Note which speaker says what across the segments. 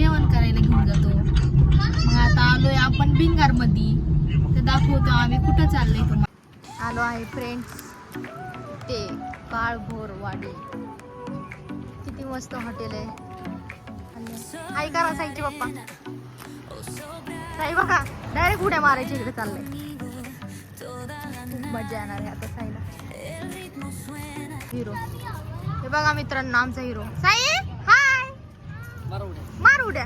Speaker 1: जेवण करायला घेऊन जातो. मग आता आलोय आपण भिंगारमध्ये ते दाखवतो आम्ही कुठं चाललंय तुम्हाला आलो आहे फ्रेंड्स ते काळभोर वाडी. किती मस्त हॉटेल आहे. आई करा साईचे पप्पा. साई बघा डायरेक्ट उड्या मारायची इकडे चाललंय. मजा येणार आहे आता साईला. हिरो हे बघा मित्रांनो आमचा हिरो साई! मार उड्या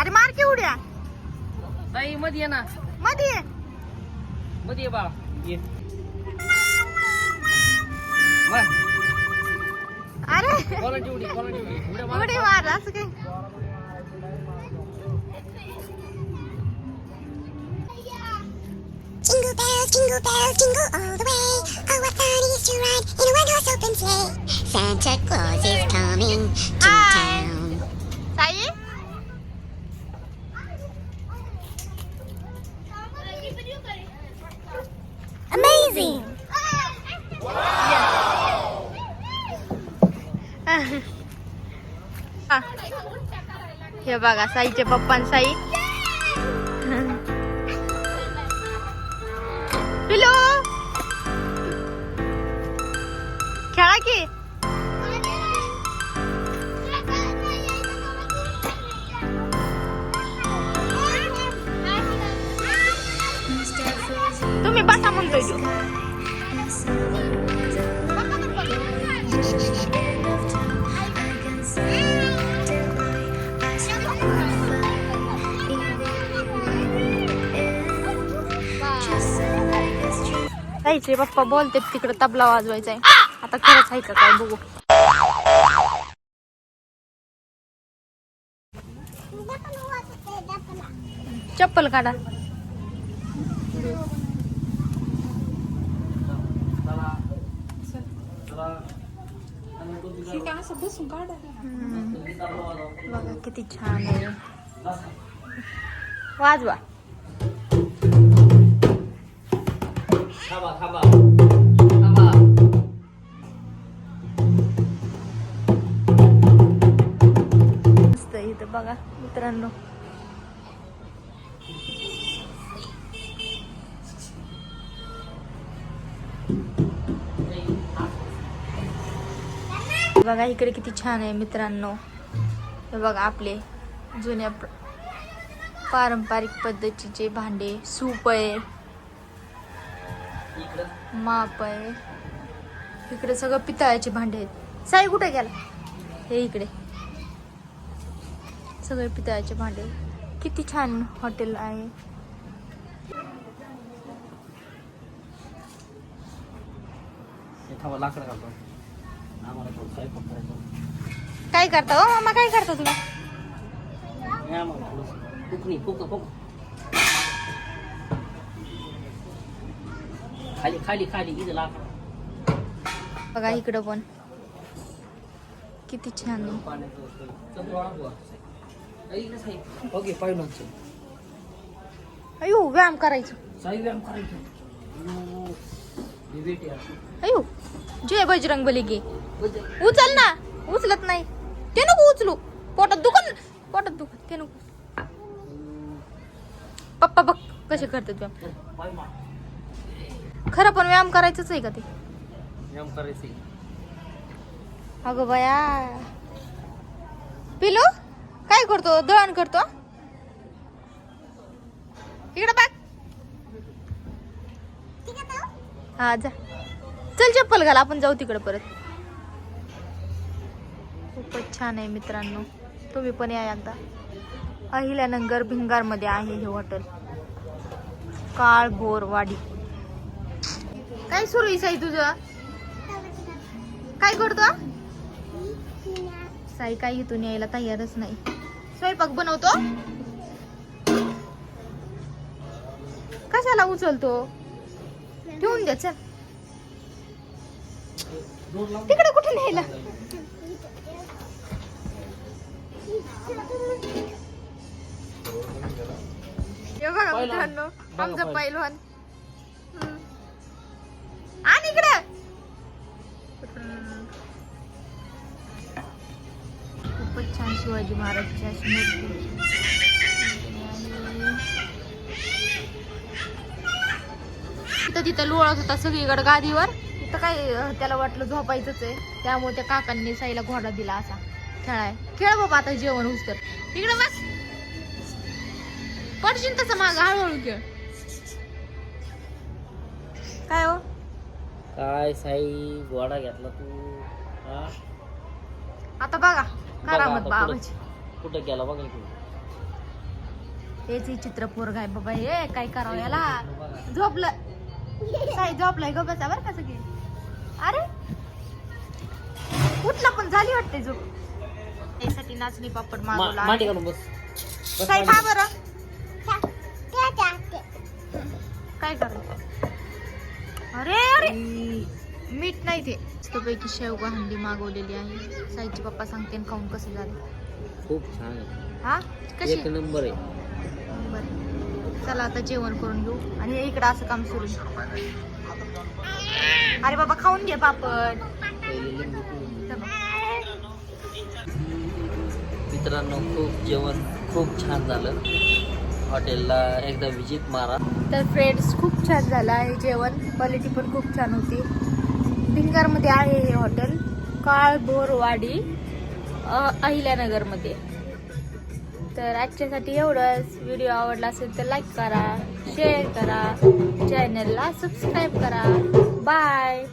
Speaker 1: अरे मार की उड्या.
Speaker 2: ताई मध्ये ये ना.
Speaker 1: मध्ये ये.
Speaker 2: मध्ये ये बाळा. ये.
Speaker 1: अरे.
Speaker 2: कोणाची उडी कोणाची उडी. उड्या मार.
Speaker 1: उडी मार असं काय
Speaker 3: Jingle bells, jingle bells, jingle all the way. to ride in a one-horse open sleigh. Santa Claus is coming to
Speaker 1: Hi.
Speaker 3: town.
Speaker 1: Sai
Speaker 3: Amazing!
Speaker 1: हा. हे बघा साईचे पप्पा आणि साई पिलो की? तुम्ही बसा म्हणतोय तो. साईचे पप्पा बोलते तिकडे तबला वाजवायचा आहे आता खरंच आहे का काय बघू. चप्पल काढा. बघा किती छान आहे. वाजवा. बघा मित्रांनो. बघा इकडे किती छान आहे मित्रांनो. हे बघा आपले जुन्या पारंपरिक पद्धतीचे भांडे सूप आहे माप आहे. इकडे सगळं पितळाचे भांडे आहेत. साई कुठे गेला? हे इकडे. सगळे पितळाचे भांडे. किती छान हॉटेल आहे. काय करता हो? मामा काय करता तुम्ही?
Speaker 2: खाली खाली खाली इथं लाकडं.
Speaker 1: बघा इकडं पण. किती छान.
Speaker 2: ओके पाहिलं
Speaker 1: अयो व्यायाम करायचं.
Speaker 2: साई व्यायाम करायचं.
Speaker 1: अयो जय बजरंग बली गे. उचल ना उचलत नाही. ते नको उचलू. पोटात दुखन पोटात दुखत ते नको. पप्पा बघ कसे करतात व्यायाम. खरं पण व्यायाम करायचंच आहे का ते?
Speaker 2: व्यायाम करायचं
Speaker 1: अगं बया. पिलो? काय करतो? दळण करतो? इकडे बघ. हा जा. चल चप्पल घाल. आपण जाऊ तिकडे परत. खूपच छान आहे मित्रांनो. तुम्ही पण या एकदा. अहिल्यानगर भिंगारमध्ये आहे हे हॉटेल काळ वाडी. काय सुरू आहे साई तुझं? काय करतो? साई काय इथून यायला तयारच नाही. स्वयंपाक बनवतो कशाला उचलतो ठेवून द्या चल तिकडे कुठे न्यायला बघा. मित्रांनो आमचा. पैलवान शिवाजी महाराजची अशी मूर्ती. तिथं तिथं लोळत होता सगळीकडे गादीवर. तिथं काय त्याला वाटलं झोपायचंच आहे. त्यामुळे त्या काकांनी साईला घोडा दिला असा. खेळाय. खेळ बाबा आता जेवण होस तर इकडे बस. पडशील तसं माग हळूहळू खेळ. काय हो?
Speaker 2: काय साई घोडा घेतला तू.
Speaker 1: आता बघा. करामत
Speaker 2: आता
Speaker 1: बाबाची
Speaker 2: कुठं- गेला बघा तू
Speaker 1: हेच ही चित्र पोरग आहे बाबा हे काय करावं याला? झोपलं. काय झोपलाय ग बसा बरं का सगळी. अरे! कुठला पण झाली वाटते झोप. त्यासाठी नाचणी पापड मागवला
Speaker 2: मा- मांडी घालून बस. बस
Speaker 1: काय
Speaker 2: मांडी.
Speaker 1: बरं. काय करायचं? अरे अरे! मीठ नाही ते. पैकी शेवगा हंडी मागवलेली आहे. साईचे पप्पा सांगते खाऊन कसं झालं.
Speaker 2: खूप छान
Speaker 1: हा? कशी?
Speaker 2: एक नंबर आहे.
Speaker 1: चला आता जेवण करून घेऊ. आणि इकडं असं काम सुरू. अरे बाबा खाऊन घे पापड.
Speaker 2: मित्रांनो खूप जेवण खूप छान झालं. हॉटेलला एकदा विजिट मारा.
Speaker 1: तर फ्रेंड्स खूप छान झालं आहे जेवण. क्वालिटी पण खूप छान होती. भिंगारमध्ये आहे हे हॉटेल. काळभोरवाडी अ, अहिल्यानगरमध्ये. तर आजच्यासाठी एवढंच. व्हिडिओ आवडला असेल तर लाईक करा शेअर करा चॅनलला सबस्क्राईब करा. बाय